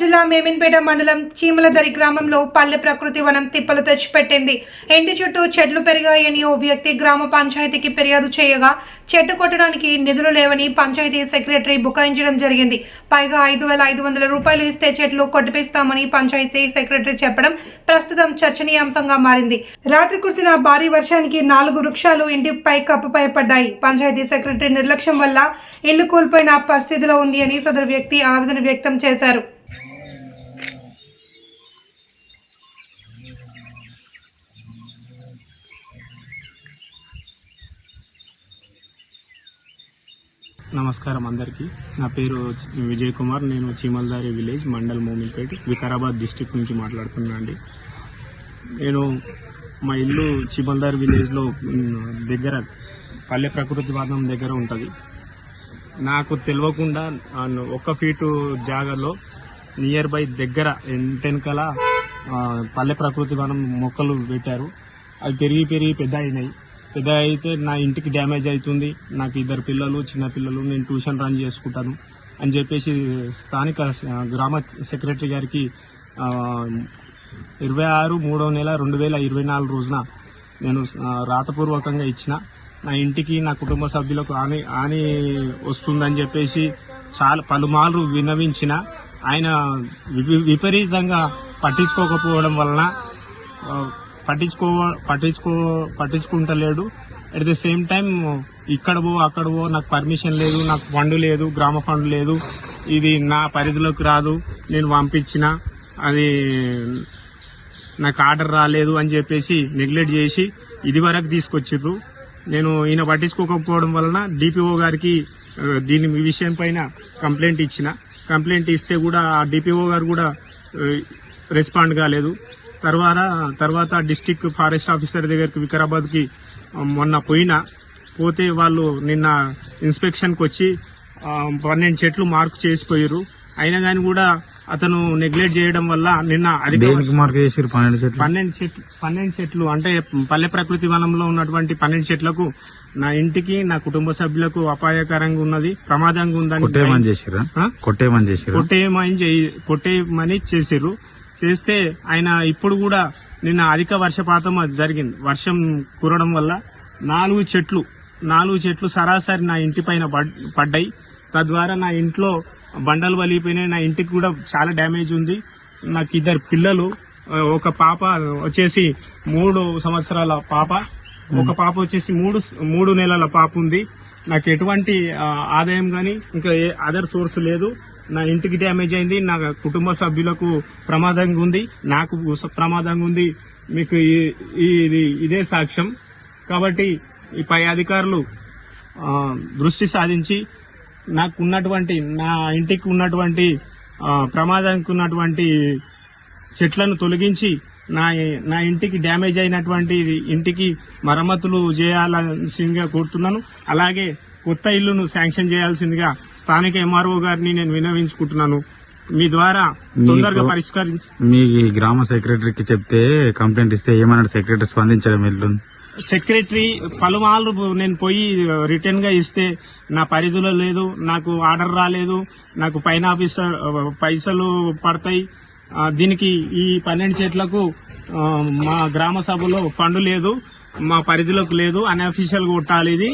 జిల్లా మేమిన్పేట మండలం చీమలదరి గ్రామంలో పల్లె ప్రకృతి వనం తిప్పలు తెచ్చిపెట్టింది. ఇంటి చుట్టూ చెట్లు పెరిగాయని ఓ వ్యక్తి గ్రామ పంచాయతీకి ఫిర్యాదు చేయగా చెట్టు కొట్టడానికి నిధులు లేవని పంచాయతీ సెక్రటరీ బుకాయించడం జరిగింది. పైగా ఐదు వేల ఐదు వందల రూపాయలు ఇస్తే చెట్లు కొట్టిపిస్తామని పంచాయతీ సెక్రటరీ చెప్పడం ప్రస్తుతం చర్చనీయాంశంగా మారింది. రాత్రి కురిసిన భారీ వర్షానికి నాలుగు వృక్షాలు ఇంటిపై కప్పుపై పడ్డాయి. పంచాయతీ సెక్రటరీ నిర్లక్ష్యం వల్ల ఇల్లు కోల్పోయిన పరిస్థితిలో ఉంది అని సదరు వ్యక్తి ఆవేదన వ్యక్తం చేశారు. నమస్కారం అందరికీ. నా పేరు విజయ్ కుమార్. నేను చీమల్దారి విలేజ్ మండల్ మోమిన్పేట్ వికారాబాద్ డిస్టిక్ నుంచి మాట్లాడుతున్నా అండి. నేను మా ఇల్లు చీమల్దారి విలేజ్లో దగ్గర పల్లె ప్రకృతి వాదం దగ్గర ఉంటుంది. నాకు తెలియకుండా ఒక ఒక్క ఫీటు జాగాలో నియర్ బై దగ్గర వెనకాల పల్లె ప్రకృతి వనం మొక్కలు పెట్టారు. అవి పెరిగి పెరిగి పెద్ద అయినాయి. పెద్ద అయితే నా ఇంటికి డ్యామేజ్ అవుతుంది. నాకు ఇద్దరు పిల్లలు చిన్న పిల్లలు నేను ట్యూషన్ రన్ చేసుకుంటాను అని చెప్పేసి స్థానిక గ్రామ సెక్రటరీ గారికి ఇరవై ఆరు మూడవ నెల రెండు వేల ఇరవై నాలుగు రోజున నేను రాతపూర్వకంగా ఇచ్చిన. నా ఇంటికి నా కుటుంబ సభ్యులకు హాని హాని వస్తుందని చెప్పేసి చాలా పలుమార్లు విన్నవించిన. ఆయన విపరీతంగా పట్టించుకోకపోవడం వలన పట్టించుకో పట్టించుకో పట్టించుకుంటలేడు. అట్ ద సేమ్ టైం ఇక్కడ పో అక్కడ పో నాకు పర్మిషన్ లేదు నాకు ఫండ్ లేదు గ్రామ ఫండ్ లేదు ఇది నా పరిధిలోకి రాదు నేను పంపించిన అది నాకు ఆర్డర్ రాలేదు అని చెప్పేసి నెగ్లెక్ట్ చేసి ఇది వరకు తీసుకొచ్చిర్రు నేను ఈయన పట్టించుకోకపోవడం వలన డిపిఓ గారికి దీని విషయం పైన కంప్లైంట్ ఇచ్చిన. కంప్లైంట్ ఇస్తే కూడా ఆ డిపిఓ గారు కూడా రెస్పాండ్ కాలేదు. తర్వాత తర్వాత డిస్టిక్ ఫారెస్ట్ ఆఫీసర్ దగ్గరికి వికారాబాద్కి మొన్న పోయినా. పోతే వాళ్ళు నిన్న ఇన్స్పెక్షన్కి వచ్చి పన్నెండు చెట్లు మార్క్ చేసిపోయారు అయినా కానీ కూడా అతను నెగ్లెక్ట్ చేయడం వల్ల నిన్న చేసిరు పన్నెండు చెట్లు? పన్నెండు చెట్లు పన్నెండు చెట్లు. అంటే పల్లె ప్రకృతి వనంలో ఉన్నటువంటి పన్నెండు చెట్లకు నా ఇంటికి నా కుటుంబ సభ్యులకు అపాయకరంగా ఉన్నది ప్రమాదంగా ఉందని కొట్టేయమని చేసిరా? కొట్టేయమని చేసిరా కొట్టేయమని చేసిర్రు. చేస్తే ఆయన ఇప్పుడు కూడా నిన్న అధిక వర్షపాతం అది జరిగింది. వర్షం కురవడం వల్ల నాలుగు చెట్లు నాలుగు చెట్లు సరాసరి నా ఇంటి పైన పడ్- పడ్డాయి. తద్వారా నా ఇంట్లో బండలు వలిగిపోయినాయి. నా ఇంటికి కూడా చాలా డ్యామేజ్ ఉంది. నాకు ఇద్దరు పిల్లలు ఒక పాప వచ్చేసి మూడు సంవత్సరాల పాప ఒక పాప వచ్చేసి మూడు మూడు నెలల పాప ఉంది. నాకు ఎటువంటి ఆదాయం గాని ఇంకా ఏ అదర్ సోర్స్ లేదు. నా ఇంటికి డ్యామేజ్ అయింది. నా కుటుంబ సభ్యులకు ప్రమాదంగా ఉంది. నాకు స- ప్రమాదంగా ఉంది. మీకు ఇది ఇదే సాక్ష్యం. కాబట్టి ఈ పై అధికారులు దృష్టి సాధించి నాకు ఉన్నటువంటి నా ఇంటికి ఉన్నటువంటి ప్రమాదానికి ఉన్నటువంటి చెట్లను తొలగించి నా నా ఇంటికి డ్యామేజ్ అయినటువంటి ఇంటికి మరమ్మతులు చేయాల్సిందిగా కోరుతున్నాను. అలాగే కొత్త ఇల్లును శాంక్షన్ చేయాల్సిందిగా స్థానిక ఎంఆర్ఓ గారిని నేను వినవించుకుంటున్నాను. మీ ద్వారా తొందరగా పరిష్కరించి మీ గ్రామ సెక్రటరీకి చెప్తే కంప్లైంట్ ఇస్తే ఏమన్నాడు సెక్రటరీ? స్పందించడం ఎల్లు సెక్రటరీ పలుమార్లు నేను పోయి రిటర్న్గా ఇస్తే నా పరిధిలో లేదు నాకు ఆర్డర్ రాలేదు నాకు పైన ఆఫీసర్ పైసలు పడతాయి. దీనికి ఈ పన్నెండు చెట్లకు మా గ్రామ సభలో ఫండ్ లేదు మా పరిధిలోకి లేదు అన్అఫీషియల్ కొట్టాలి ఇది.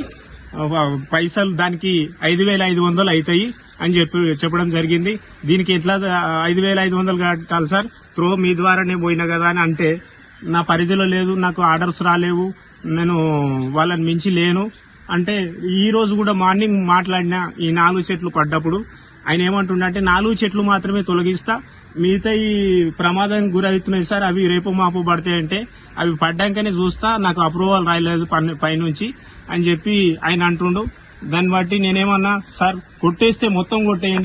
పైసలు దానికి ఐదు వేల ఐదు వందలు అవుతాయి అని చెప్పి చెప్పడం జరిగింది. దీనికి ఎట్లా ఐదు వేల ఐదు వందలు కట్టాలి సార్? త్రో మీ ద్వారానే పోయినా కదా అని అంటే నా పరిధిలో లేదు నాకు ఆర్డర్స్ రాలేవు నేను వాళ్ళని మించి లేను. అంటే ఈ రోజు కూడా మార్నింగ్ మాట్లాడిన ఈ నాలుగు చెట్లు పడ్డప్పుడు ఆయన ఏమంటుండంటే నాలుగు చెట్లు మాత్రమే తొలగిస్తా మిగతా ఈ ప్రమాదానికి గురవుతున్నాయి సార్ అవి రేపు మాపు పడతాయంటే అవి పడ్డాకనే చూస్తా నాకు అప్రూవల్ రాయలేదు పన్ను- పైనుంచి. అని చెప్పి ఆయన అంటుండు. దాన్ని బట్టి నేనేమన్నా సార్ కొట్టేస్తే మొత్తం కొట్టేయండి.